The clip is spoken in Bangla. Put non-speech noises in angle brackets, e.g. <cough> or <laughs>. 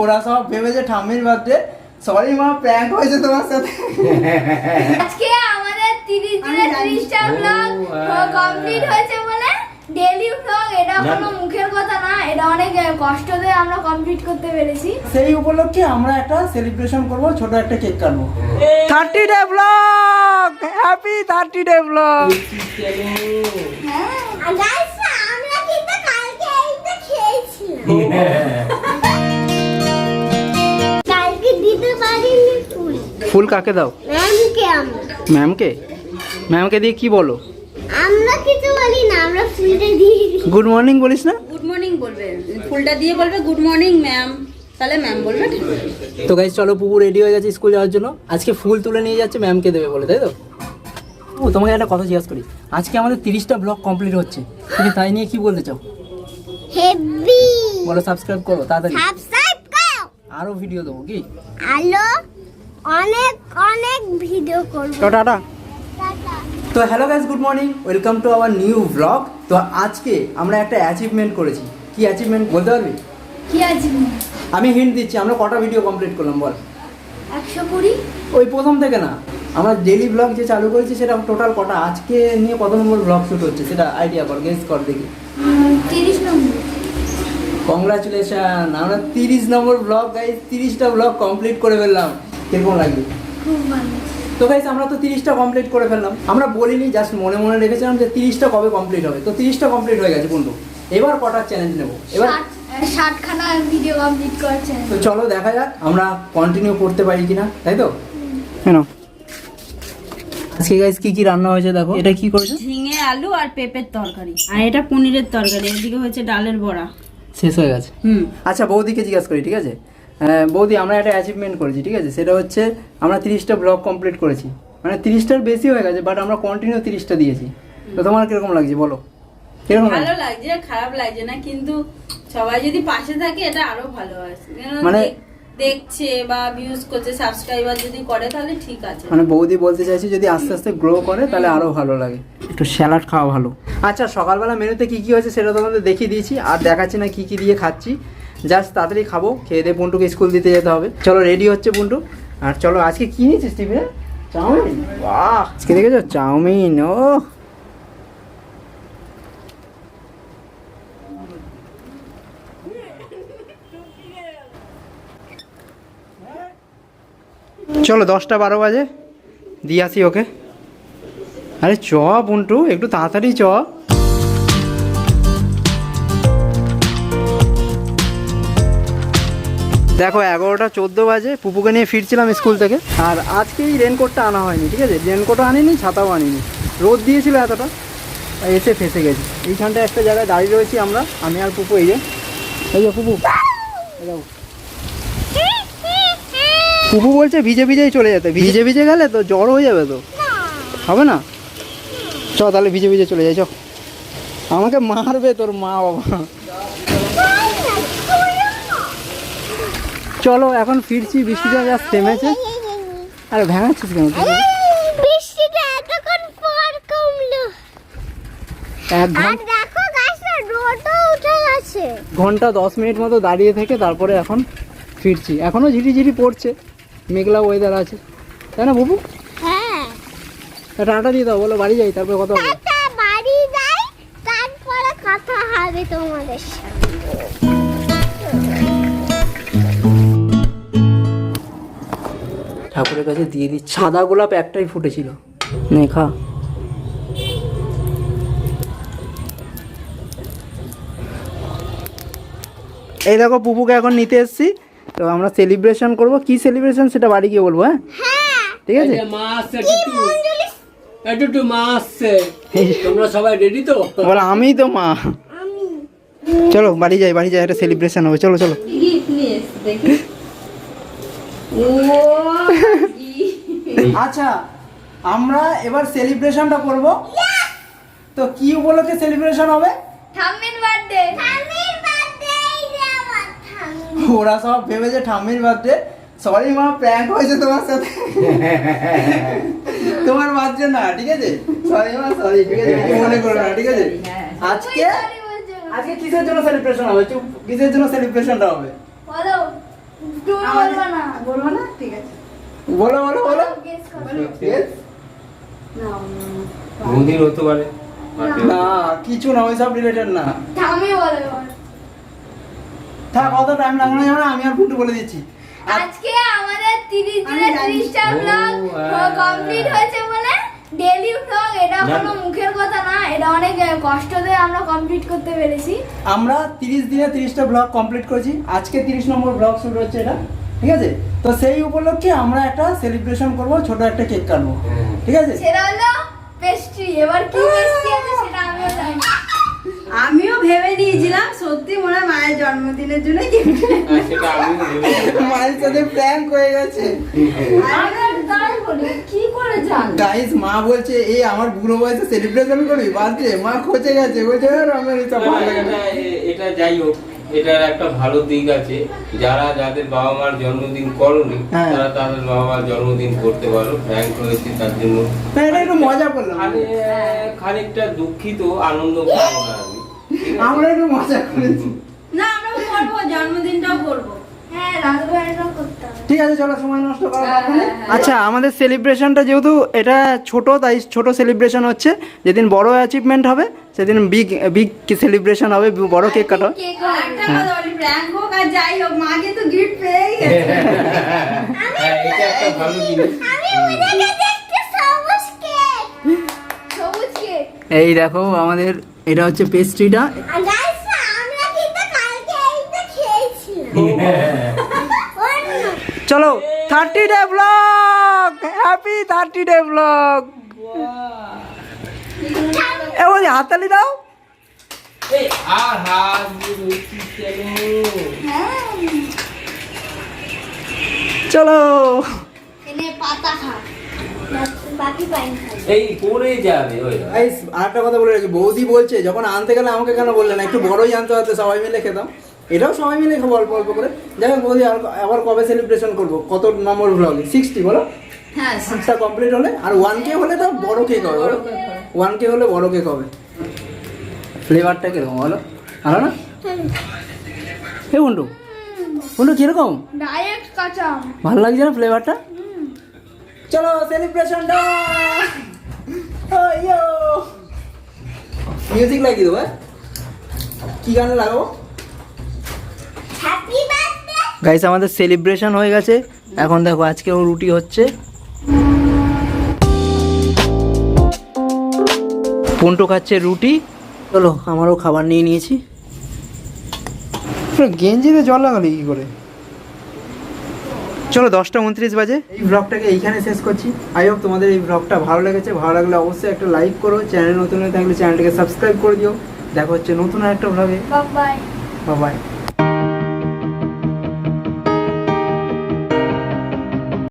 ওরা সব ভেবেছে ঠাম্মির বার্থডে সরি মা প্র্যাঙ্ক হয়েছে তোমার সাথে। আজকে আমাদের তিরিশ দিনের তিরিশটা ব্লগ হ্যাঁ। কমপ্লিট হয়েছে বলে ডেলি ব্লগ এটা কোনো মুখের কথা না এটা অনেক কষ্ট দিয়ে আমরা কমপ্লিট করতে পেরেছি। সেই উপলক্ষে আমরা একটা সেলিব্রেশন করব ছোট একটা কেক কাটবো। Thirty day vlog happy thirty day vlog আমরা কিন্তু কালকে এইটা খেয়েছিলাম। ফুল কাকে দাও? ম্যামকে ম্যামকে? ম্যামকে দিয়ে কি বলো? আমরা কিছু বলি না আমরা ফুলটা দিয়ে গুড মর্নিং বলিস না? গুড মর্নিং বলবে। ফুলটা দিয়ে বলবে গুড মর্নিং ম্যাম। তাহলে ম্যাম বলবে। তো গাইজ চলো পুপু রেডি হয়ে গেছে স্কুল যাওয়ার জন্য। আজকে ফুল তুলে নিয়ে যাচ্ছে ম্যামকে দেবে বলে তাই তো? ও তোমাকে একটা কথা জিজ্ঞাসা করি। আজকে আমাদের তিরিশটা ব্লগ কমপ্লিট হচ্ছে। তুমি তাই নিয়ে কি বলতে চাও? হেভি বলো সাবস্ক্রাইব করো তাড়াতাড়ি। সাবস্ক্রাইব করো। আরও ভিডিও দেবো কি? আলো অনেক অনেক ভিডিও করব। তো টাটা তো hello guys good morning welcome to our new vlog তো আজকে আমরা একটা অ্যাচিভমেন্ট করেছি। কি অ্যাচিভমেন্ট বলতে পারবি? কি আছে আমি হিন্ট দিচ্ছি আমরা কটা ভিডিও কমপ্লিট করলাম বল। একশো কুড়ি? ওই প্রথম থেকে না। আমরা ডেলি ব্লগ যে চালু করেছি সেটা টোটাল কটা? আজকে নিয়ে কত নম্বর ব্লগ শুট হচ্ছে? সেটা আইডিয়া কর গেস কর দেখি। তিরিশ নম্বর। কংগ্রাচুলেশন আমরা তিরিশ নম্বর ব্লগ গাইজ তিরিশটা ব্লগ কমপ্লিট করে ফেললাম। কীরকম লাগবে তো গাইজ আমরা তো তিরিশটা কমপ্লিট করে ফেললাম। আমরা বলিনি জাস্ট মনে মনে রেখেছিলাম যে তিরিশটা কবে কমপ্লিট হবে। তো তিরিশটা কমপ্লিট হয়ে গেছে বন্ধু। এবার কটার চ্যালেঞ্জ নেব? এবার ষাটখানা ভিডিও কমপ্লিট করছেন তো চলো দেখা যাক আমরা কন্টিনিউ করতে পারি কিনা তাই তো? কেন? আজকে গাইজ কি কি রান্না হয়েছে দেখো? এটা কি করেছ? ঝিঙে আলু আর পেঁপের তরকারি। আর এটা পনিরের তরকারি এদিকে হয়েছে ডালের বড়া। শেষ হয়ে গেছে। হুম। আচ্ছা বৌদিকে জিজ্ঞাসা করি ঠিক আছে? বৌদি আমরা একটা অ্যাচিভমেন্ট করেছি ঠিক আছে? সেটা হচ্ছে আমরা তিরিশটা ব্লগ কমপ্লিট করেছি। মানে তিরিশটার বেশি হয়ে গেছে বাট আমরা কন্টিনিউ তিরিশটা দিয়েছি। তো তোমার কীরকম লাগছে বলো? কীরকম ভালো লাগছে? খারাপ লাগছে না কিন্তু সবাই যদি পাশে থাকে এটা আরও ভালো হয়। মানে- দেখছে বা ভিউজ করছে সাবস্ক্রাইবার যদি করে তাহলে ঠিক আছে। মানে বৌদি বলতে চাইছি যদি আস্তে আস্তে গ্রো করে তাহলে আরও ভালো লাগে। একটু স্যালাড খাওয়া ভালো। আচ্ছা সকালবেলা মেনুতে কি কি হয়েছে সেটা তোমাদের দেখিয়ে দিয়েছি আর দেখাচ্ছি না কি কি দিয়ে খাচ্ছি। জাস্ট তাড়াতাড়ি খাব খেয়ে দিয়ে পুন্টুকে স্কুল দিতে যেতে হবে। চলো রেডি হচ্ছে পুন্টু আর চলো আজকে কি নিয়েছিস টিফিনে? Chow mein? বাহ! আজকে দেখেছ? চাউমিন ও। চলো দশটা বারো বাজে। দিয়ে আসি ওকে। আরে চ পুন্টু একটু তাড়াতাড়ি চ। দেখো, এগারোটা চোদ্দ বাজে, পুপুকে নিয়ে ফিরছিলাম স্কুল থেকে। আর আজকে এই রেনকোটটা আনা হয়নি, ঠিক আছে? রেনকোটও আনিনি, ছাতাও আনিনি। রোদ দিয়েছিল এতটা এসে ফেসে গেছি। এইখানটায় একটা জায়গায় দাঁড়িয়ে রয়েছি আমরা, আমি আর পুপু, এই যে। এই যে পুপু। পুপু বলছে, ভিজে ভিজেই চলে যেতে। ভিজে ভিজে গেলে তো জ্বর হয়ে যাবে তো। হবে না? চ, তাহলে ভিজে ভিজে চলে যাই, চ। আমাকে মারবে তোর মা বাবা। চলো এখন ফিরছি বৃষ্টিটা যা থেমেছে। আরে ভেঙাচ্ছিস কেন বৃষ্টিটা এতক্ষণ পর কমলো। দেখো গাছটা রোদও উঠে গেছে। ঘণ্টা দশ মিনিট মতো দাঁড়িয়ে থেকে তারপরে এখন ফিরছি। এখনও ঝিরিঝিরি পড়ছে মেঘলা ওয়েদার আছে। তাই না বুবু? হ্যাঁ। টাটা দিয়ে দাও বলো বাড়ি যাই তারপরে কথা হবে। বাড়ি যাই তারপরে কথা হবে তোমাদের সাথে ঠাকুরের কাছে দিয়ে দিই। সাদা গোলাপ একটাই ফুটেছিল। নে খা এই দেখো পুপুকে এখন নিতে এসেছি। তো আমরা সেলিব্রেশন করব। কি সেলিব্রেশন সেটা বাড়ি গিয়ে বলব হ্যাঁ? ঠিক আছে? মা আসছে টুটু। মা আসছে। তোমরা সবাই রেডি তো? বলো আমি তো মা। চলো বাড়ি যাই বাড়ি যাই একটা সেলিব্রেশন হবে। চলো চলো গিফট নিয়ে এসছি দেখি ও আচ্ছা আমরা এবার সেলিব্রেশনটা করব। তো কি উপলক্ষে সেলিব্রেশন হবে? ঠাম্মির বার্থডে ঠাম্মির বার্থডে আমার ঠাম্মি। ওরা সব ভেবেছে ঠাম্মির বার্থডে সরি মা প্র্যাঙ্ক হয়েছে তোমার সাথে। <laughs> তোমার বার্থডে না ঠিক আছে? সরি মা সরি ঠিক আছে? কিছু মনে করো না ঠিক আছে? আজকে আজকে কিসের জন্য সেলিব্রেশন হবে? কিসের জন্য সেলিব্রেশনটা হবে? বলো। বলব না বলব না? ঠিক আছে। বলো বলো বলো। Guess করো। Yes? মন্দির হতে পারে। না। কিছু না ওইসব রিলেটেড না। আমি বলো থাক অত টাইম লাগানো যাবে না আমি আর পুটু বলে দিচ্ছি। আজকে আমাদের তিরিশ দিনে আমি তিরিশটা ব্লগ। কমপ্লিট হয়েছে বলে ডেলি ব্লগ এটা কোনো মুখের কথা না এটা অনেক কষ্ট দিয়ে আমরা কমপ্লিট করতে পেরেছি। আমরা তিরিশ দিনে তিরিশটা ব্লগ কমপ্লিট করেছি। আজকে তিরিশ নম্বর ব্লগ শুরু হচ্ছে এটা ঠিক আছে? তো সেই উপলক্ষে আমরা একটা সেলিব্রেশন করব ছোট একটা কেক কাটবো ঠিক আছে? সেটা হলো পেস্ট্রি এবার কি পেস্ট্রি আছে সেটা আমিও জানি। আমিও ভেবে নিয়েছিলাম সত্যি মনে হয় মায়ের জন্মদিনের জন্য। হ্যাঁ। মায়ের সাথে প্র্যাঙ্ক হয়ে গেছে। গাইস মা বলছে এই আমার বুড়ো বয়সে সেলিব্রেশন করবি বার্থডে মা খোঁজে গেছে বলছে আমার এটা ভালো লাগে না। এটা- যাই হোক এটার একটা ভালো দিক আছে। যারা যাদের বাবা মার জন্মদিন করনি হ্যাঁ। তারা তাদের বাবা মার জন্মদিন করতে পারো ফ্র্যাঙ্ক হয়েছে তার জন্য। একটু মজা করলাম। খানিকটা দুঃখিত আনন্দ পাবো না আমি। আমরা একটু মজা করেছি। না আমরা করব জন্মদিনটাও করব। হ্যাঁ রাজবাড়িটাও করতে হবে ঠিক আছে চলো সময় নষ্ট করা হ্যাঁ। হ্যাঁ, হ্যাঁ। আচ্ছা আমাদের সেলিব্রেশনটা যেহেতু এটা ছোট তাই ছোট সেলিব্রেশন হচ্ছে। যেদিন বড় অ্যাচিভমেন্ট হবে সেদিন বিগ বিগ সেলিব্রেশন হবে বড় কেক কাটা হ্যাঁ। এই দেখো আমাদের এটা হচ্ছে পেস্ট্রিটা আমরা কিন্তু কালকে এইটা খেয়েছিলাম। অন্য চলো thirty day vlog happy thirty day vlog এ বলছি হাততালি দাও? চলো। এনে পাতা খা। বাকি পাইন খাই এই পড়ে যাবে ওই আরেকটা কথা বলে রাখি বৌদি বলছে যখন আনতে গেলে আমাকে কেন বললেন একটু বড়ই আনতে হতো সবাই মিলে খেতাম। এটাও সবাই মিলে খাব অল্প অল্প করে। যাই হোক আর- আবার কবে সেলিব্রেশন করব? কত নম্বর ব্লগে সিক্সটি বলো? হ্যাঁ সিক্সটা কমপ্লিট হলে? আর ওয়ান কে হলে তো বড় কেক হবে বলো? ওয়ান কে হলে বড় কেক হবে। ফ্লেভারটা কীরকম বলো? ভালো না? এ বন্ধু বন্ধু কীরকম? ডাইরেক্ট কাঁচা। ভালো লাগছে না ফ্লেভারটা চলো সেলিব্রেশনটা মিউজিক লাগিয়ে দেবো হ্যাঁ? কি গানে লাগাবো? গাইস আমাদের সেলিব্রেশন হয়ে গেছে। এখন দেখো আজকেও রুটি হচ্ছে। পন্টু খাচ্ছে রুটি। চলো আমারও খাবার নিয়ে নিয়েছি। পুরো গেঞ্জিতে জল লাগালি কি করে? চলো দশটা উনত্রিশ বাজে। এই ব্লগটাকে এইখানে শেষ করছি। আই হোপ তোমাদের এই ব্লগটা ভালো লেগেছে। ভালো লাগলে অবশ্যই একটা লাইক করো। চ্যানেল নতুন হয়ে থাকলে চ্যানেলটাকে সাবস্ক্রাইব করে দিও। দেখা হচ্ছে নতুন আর একটা ব্লগে বাই বাই